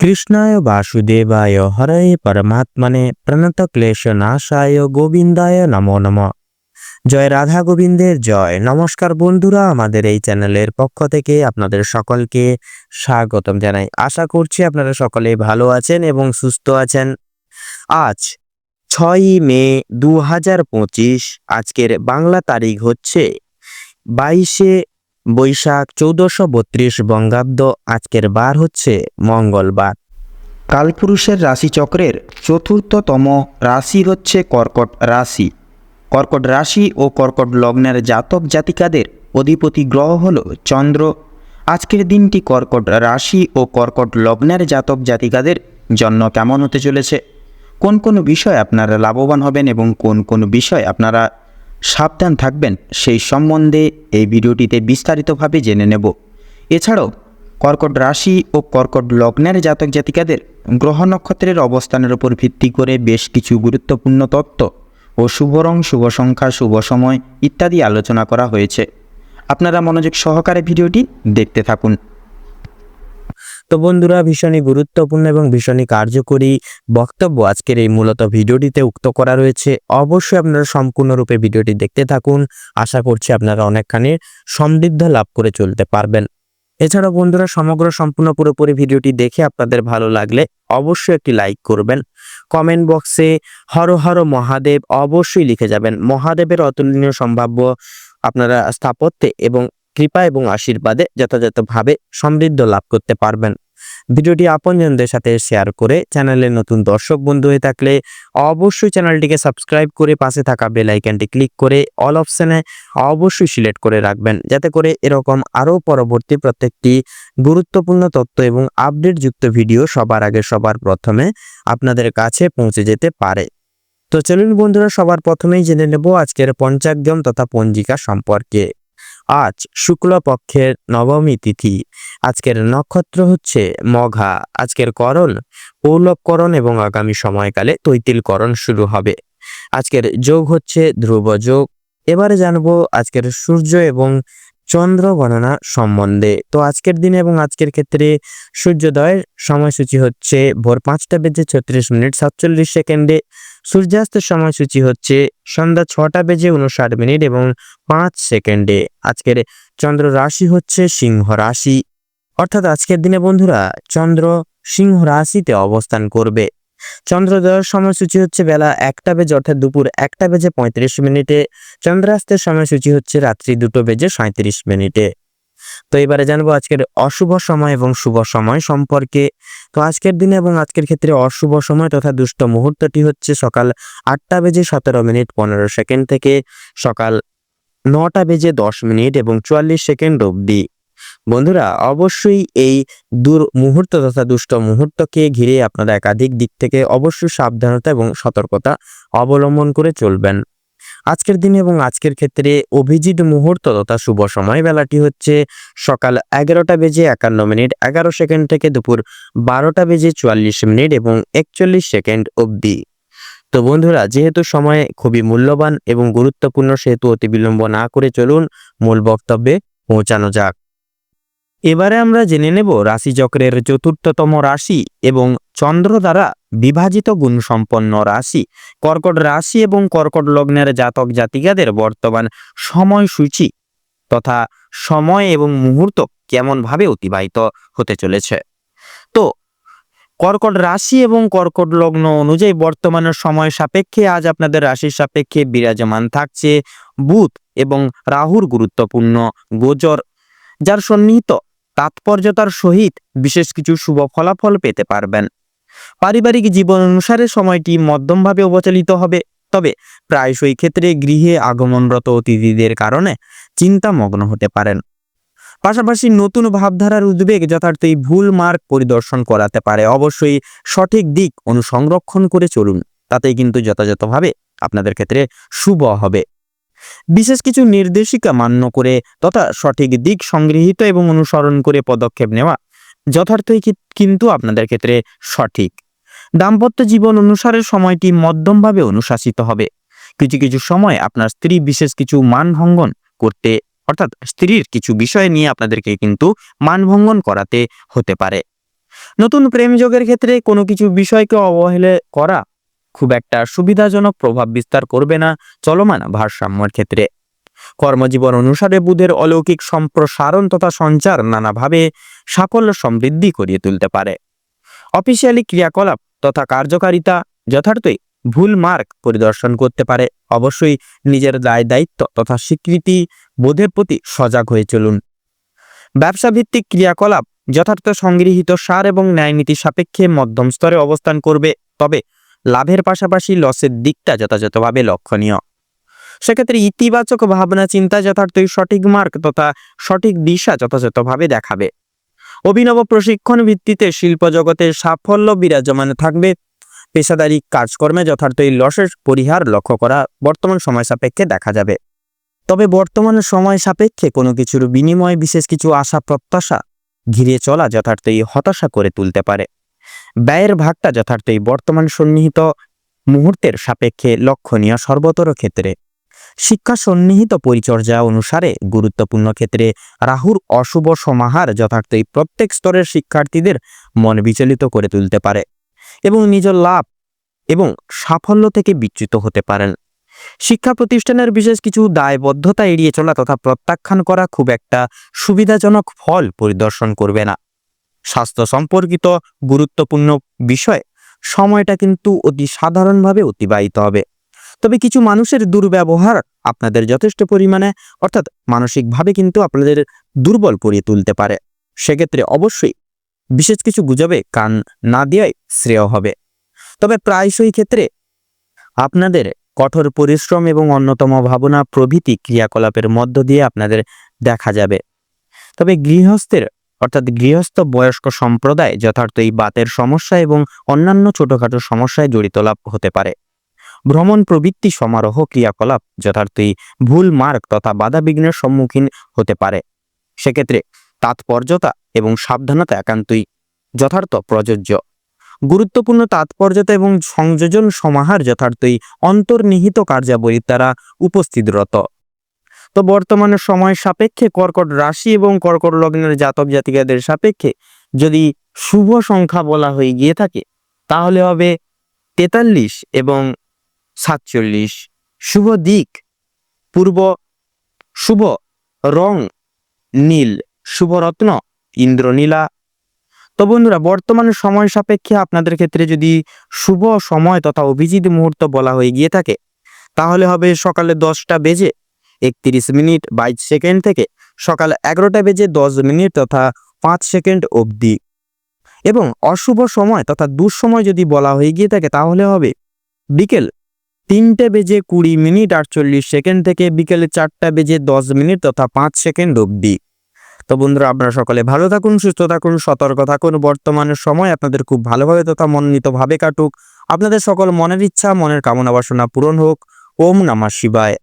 কৃষ্ণায় বাসুদেবায় হরে পরমাত্মনে প্রণত ক্লেশ নাশায় গোবিন্দায় নমো নম। জয় রাধা গোবিন্দের, জয়। নমস্কার বন্ধুরা, আমাদের এই চ্যানেলের পক্ষ থেকে আপনাদের সকলকে স্বাগতম জানাই। আশা করছি আপনারা সকলে ভালো আছেন এবং সুস্থ আছেন। আজ ছয়ই মে দু হাজার পঁচিশ, আজকের বাংলা তারিখ হচ্ছে বাইশে বৈশাখ চৌদ্দশো বত্রিশ বঙ্গাব্দ, আজকের বার হচ্ছে মঙ্গলবার। কালপুরুষের রাশিচক্রের চতুর্থতম রাশি হচ্ছে কর্কট রাশি। কর্কট রাশি ও কর্কট লগ্নের জাতক জাতিকাদের অধিপতি গ্রহ হল চন্দ্র। আজকের দিনটি কর্কট রাশি ও কর্কট লগ্নের জাতক জাতিকাদের জন্য কেমন হতে চলেছে? কোন কোন বিষয় আপনারা লাভবান হবেন এবং কোন কোন বিষয় আপনারা সাবধান থাকবেন। সেই সম্বন্ধে এই ভিডিওটিতে বিস্তারিতভাবে জেনে নেব। এছাড়াও, কর্কট রাশি ও কর্কট লগ্নের জাতক জাতিকাদের গ্রহ নক্ষত্রের অবস্থানের উপর ভিত্তি করে বেশ কিছু গুরুত্বপূর্ণ তত্ত্ব ও শুভ রং, শুভ সংখ্যা, শুভ সময় ইত্যাদি আলোচনা করা হয়েছে। আপনারা মনোযোগ সহকারে ভিডিওটি দেখতে থাকুন। তো বন্ধুরা, ভীষণই গুরুত্বপূর্ণ এবং ভীষণই কার্যকরী বক্তব্য আজকের এই মূলত ভিডিওটিতে উক্ত করা রয়েছে। অবশ্যই আপনারা সম্পূর্ণরূপে ভিডিওটি দেখতে থাকুন। আশা করছি আপনারা অনেকখানি সমৃদ্ধ লাভ করে চলতে পারবেন। এছাড়া বন্ধুরা, সমগ্র সম্পূর্ণ পুরোপুরি ভিডিওটি দেখে আপনাদের ভালো লাগলে অবশ্যই একটি লাইক করবেন। কমেন্ট বক্সে হর হর মহাদেব অবশ্যই লিখে যাবেন। মহাদেবের অতুলনীয় সম্ভাব্য আপনারা স্থাপত্যে এবং কৃপা এবং আশীর্বাদে যথাযথভাবে সমৃদ্ধ লাভ করতে পারবেন। ভিডিওটি আপনজনদের সাথে শেয়ার করে চ্যানেলে নতুন দর্শক বন্ধু হয়ে থাকলে অবশ্যই চ্যানেলটিকে সাবস্ক্রাইব করে পাশে থাকা বেল আইকনটি ক্লিক করে অল অপশনে অবশ্যই সিলেক্ট করে রাখবেন। যাতে করে এরকম আরও পরবর্তী প্রত্যেকটি গুরুত্বপূর্ণ তথ্য এবং আপডেটযুক্ত ভিডিও সবার আগে সবার প্রথমে আপনাদের কাছে পৌঁছে যেতে পারে। তো চলুন বন্ধুরা, সবার প্রথমেই জেনে নেব আজকের পঞ্চাগ্যম তথা পঞ্জিকা সম্পর্কে। আজ শুক্লপক্ষের নবমী তিথি। আজকের নক্ষত্র হচ্ছে মঘা। আজকের করণ পৌলবকরণ এবং আগামী সময়কালে তৈতিলকরণ শুরু হবে। আজকের যোগ হচ্ছে ধ্রুব যোগ। এবারে জানব আজকের সূর্য এবং চন্দ্র গণনা সম্বন্ধে। তো আজকের দিনে এবং আজকের ক্ষেত্রে সূর্যোদয়ের সময়সূচি হচ্ছে ভোর পাঁচটা বেজে ছত্রিশ মিনিট সাতচল্লিশ সেকেন্ডে। সূর্যাস্তের সময়সূচি হচ্ছে সন্ধ্যা ছটা বেজে উনষাট মিনিট এবং পাঁচ সেকেন্ডে। আজকের চন্দ্র রাশি হচ্ছে সিংহ রাশি। অর্থাৎ আজকের দিনে বন্ধুরা, চন্দ্র সিংহ রাশিতে অবস্থান করবে। চন্দ্রোদয়ের সময়সূচি হচ্ছে বেলা একটা বেজে, অর্থাৎ দুপুর একটা বেজে পঁয়ত্রিশ মিনিটে। চন্দ্রাস্তের সময়সূচি হচ্ছে রাত্রি দুটো বেজে সাঁত্রিশ মিনিটে। তো এবারে জানব আজকের অশুভ সময় এবং শুভ সময় সম্পর্কে। তো আজকের দিনে এবং আজকের ক্ষেত্রে অশুভ সময় তথা দুষ্ট মুহূর্তটি হচ্ছে সকাল আটটা বেজে সতেরো মিনিট পনেরো সেকেন্ড থেকে সকাল নটা বেজে দশ মিনিট এবং চুয়াল্লিশ সেকেন্ড অবধি। বন্ধুরা, অবশ্যই এই দূর মুহূর্ত তথা দুষ্ট মুহূর্তকে ঘিরে আপনারা একাধিক দিক থেকে অবশ্যই সাবধানতা এবং সতর্কতা অবলম্বন করে চলবেন। আজকের দিন এবং আজকের ক্ষেত্রে অভিজিৎ মুহূর্ত তথা শুভ সময় বেলাটি হচ্ছে সকাল এগারোটা বেজে একান্ন মিনিট, এগারো সেকেন্ড থেকে দুপুর বারোটা বেজে চুয়াল্লিশ মিনিট এবং একচল্লিশ সেকেন্ড অবধি। তো বন্ধুরা, যেহেতু সময় খুবই মূল্যবান এবং গুরুত্বপূর্ণ, সেহেতু অতি বিলম্ব না করে চলুন মূল বক্তব্যে পৌঁছানো যাক। এবারে আমরা জেনে নেব রাশিচক্রের চতুর্থতম রাশি এবং চন্দ্র দ্বারা বিভাজিত গুণসম্পন্ন রাশি। কর্কট রাশি এবং কর্কট লগ্নের জাতক জাতিকাদের বর্তমান সময়সূচি তথা সময় এবং মুহূর্ত কেমনভাবে অতিবাহিত হতে চলেছে। তো, কর্কট রাশি এবং কর্কট লগ্ন অনুযায়ী বর্তমানের সময় সাপেক্ষে আজ আপনাদের রাশির সাপেক্ষে বিরাজমান থাকছে বুধ এবং রাহুর গুরুত্বপূর্ণ গোচর, যার সন্নিহিত তাৎপর্যতার সহিত বিশেষ কিছু শুভ ফলাফল পেতে পারবেন। পারিবারিক জীবন অনুসারে সময়টি মধ্যমভাবে অবচালিত হবে, তবে প্রায়শই ক্ষেত্রে গৃহে আগমনরত অতিথিদের কারণে চিন্তামগ্ন হতে পারেন। পাশাপাশি নতুন ভাবধারার উদ্বেগ যথার্থই ভুল মার্গ পরিদর্শন করাতে পারে। অবশ্যই সঠিক দিক অনুসংরক্ষণ করে চলুন, তাতেই কিন্তু যথাযথভাবে আপনাদের ক্ষেত্রে শুভ হবে। বিশেষ কিছু নির্দেশিকা মান্য করে তথা সঠিক দিক সংগৃহীত এবং অনুসরণ করে পদক্ষেপ নেওয়া যথার্থই কিন্তু আপনাদের ক্ষেত্রে সঠিক। দাম্পত্য জীবন অনুসারে সময়টি মধ্যমভাবে অনুশাসিত হবে। কিছু কিছু সময় আপনার স্ত্রী বিশেষ কিছু মানভঙ্গন করতে, অর্থাৎ স্ত্রীর কিছু বিষয় নিয়ে আপনাদেরকে কিন্তু মানভঙ্গন করাতে হতে পারে। নতুন প্রেম যোগের ক্ষেত্রে কোনো কিছু বিষয়কে অবহেলা করা খুব একটা সুবিধাজনক প্রভাব বিস্তার করবে না চলমান ভারসাম্যের ক্ষেত্রে। কর্মজীবন অনুসারে বুধের অলৌকিক সম্প্রসারণ তথা সঞ্চার নানাভাবে সাফল্য সমৃদ্ধি করিয়ে তুলতে পারে। অফিসিয়ালি ক্রিয়াকলাপ তথা কার্যকারিতা যথার্থই ভুল মার্ক পরিদর্শন করতে পারে। অবশ্যই নিজের দায় দায়িত্ব তথা স্বীকৃতি বোধের প্রতি সজাগ হয়ে চলুন। ব্যবসা ভিত্তিক ক্রিয়াকলাপ যথার্থ সংগৃহীত সার এবং ন্যায়নীতি সাপেক্ষে মধ্যম স্তরে অবস্থান করবে। তবে লাভের পাশাপাশি লসের দিকটা যথাযথভাবে লক্ষণীয়। সেক্ষেত্রে ইতিবাচক ভাবনা, চিন্তা যথার্থই সঠিক মার্ক তথা সঠিক দিশা যথাযথভাবে দেখাবে। অভিনব প্রশিক্ষণ ভিত্তিতে শিল্প জগতে সাফল্য বিরাজমান থাকবে। পেশাদারি কাজকর্মে যথার্থই লসের পরিহার লক্ষ্য করা বর্তমান সময় সাপেক্ষে দেখা যাবে। তবে বর্তমান সময় সাপেক্ষে কোনো কিছুর বিনিময়ে বিশেষ কিছু আশা, প্রত্যাশা ঘিরে চলা যথার্থই হতাশা করে তুলতে পারে। ব্যয়ের ভাগটা যথার্থই বর্তমান সন্নিহিত মুহূর্তের সাপেক্ষে লক্ষণীয় সর্বতর ক্ষেত্রে। শিক্ষা সন্নিহিত পরিচর্যা অনুসারে গুরুত্বপূর্ণ ক্ষেত্রে রাহুর অশুভ সমাহার যথার্থই প্রত্যেক স্তরের শিক্ষার্থীদের মন বিচলিত করে তুলতে পারে এবং নিজ লাভ এবং সাফল্য থেকে বিচ্যুত হতে পারেন। শিক্ষা প্রতিষ্ঠানের বিশেষ কিছু দায়বদ্ধতা এড়িয়ে চলা তথা প্রত্যাখ্যান করা খুব একটা সুবিধাজনক ফল পরিদর্শন করবে না। স্বাস্থ্য সম্পর্কিত গুরুত্বপূর্ণ বিষয়, সময়টা কিন্তু অতি সাধারণভাবে অতিবাহিত হবে। তবে কিছু মানুষের দুর্ব্যবহার আপনাদের যথেষ্ট পরিমাণে, অর্থাৎ মানসিকভাবে কিন্তু আপনাদের দুর্বল করিয়ে তুলতে পারে। সেক্ষেত্রে অবশ্যই বিশেষ কিছু গুজবে কান না দেওয়াই শ্রেয় হবে। তবে প্রায়শই ক্ষেত্রে আপনাদের কঠোর পরিশ্রম এবং অন্যতম ভাবনা প্রভৃতি ক্রিয়াকলাপের মধ্য দিয়ে আপনাদের দেখা যাবে। তবে গৃহস্থের অর্থাৎ গৃহস্থ বয়স্ক সম্প্রদায় যথার্থই বাতের সমস্যা এবং অন্যান্য ছোটখাটো সমস্যায় জড়িত লাভ হতে পারে। ভ্রমণ প্রবৃত্তি সমারোহ ক্রিয়াকলাপ যথার্থই ভুল মার্গ তথা বাধাবিঘ্নের সম্মুখীন হতে পারে। সেক্ষেত্রে তাৎপর্যতা এবং সাবধানতা একান্তই যথার্থ প্রযোজ্য। গুরুত্বপূর্ণ তাৎপর্যতা এবং সংযোজন সমাহার যথার্থই অন্তর্নিহিত কার্যাবলীর দ্বারা উপস্থিতরত। তো বর্তমানে সময় সাপেক্ষে কর্কট রাশি এবং কর্কট লগ্নের জাতক জাতিকাদের সাপেক্ষে যদি শুভ সংখ্যা বলা হয়ে গিয়ে থাকে, তাহলে হবে তেতাল্লিশ এবং সাতচল্লিশ। শুভ দিক, পূর্ব শুভ রং নীল, শুভ রত্ন ইন্দ্রনীলা। তো বন্ধুরা, বর্তমান সময় সাপেক্ষে আপনাদের ক্ষেত্রে যদি শুভ সময় তথা অভিজিৎ মুহূর্ত বলা হয়ে গিয়ে থাকে, তাহলে হবে সকালে দশটা বেজে একত্রিশ মিনিট বাইশ সেকেন্ড থেকে সকাল এগারোটা বেজে দশ মিনিট তথা পাঁচ সেকেন্ড অবধি। এবং অশুভ সময় তথা দুঃসময় যদি বলা হয়ে গিয়ে থাকে তাহলে হবে বিকেল তিনটে বেজে কুড়ি মিনিট আটচল্লিশ সেকেন্ড থেকে বিকেলে চারটা বেজে দশ মিনিট তথা পাঁচ সেকেন্ড অবধি। তো বন্ধুরা, আপনারা সকলে ভালো থাকুন, সুস্থ থাকুন, সতর্ক থাকুন। বর্তমানের সময় আপনাদের খুব ভালোভাবে তথা মনোনীতভাবে কাটুক। আপনাদের সকল মনের ইচ্ছা, মনের কামনা বাসনা পূরণ হোক। ওম নমঃ শিবায়।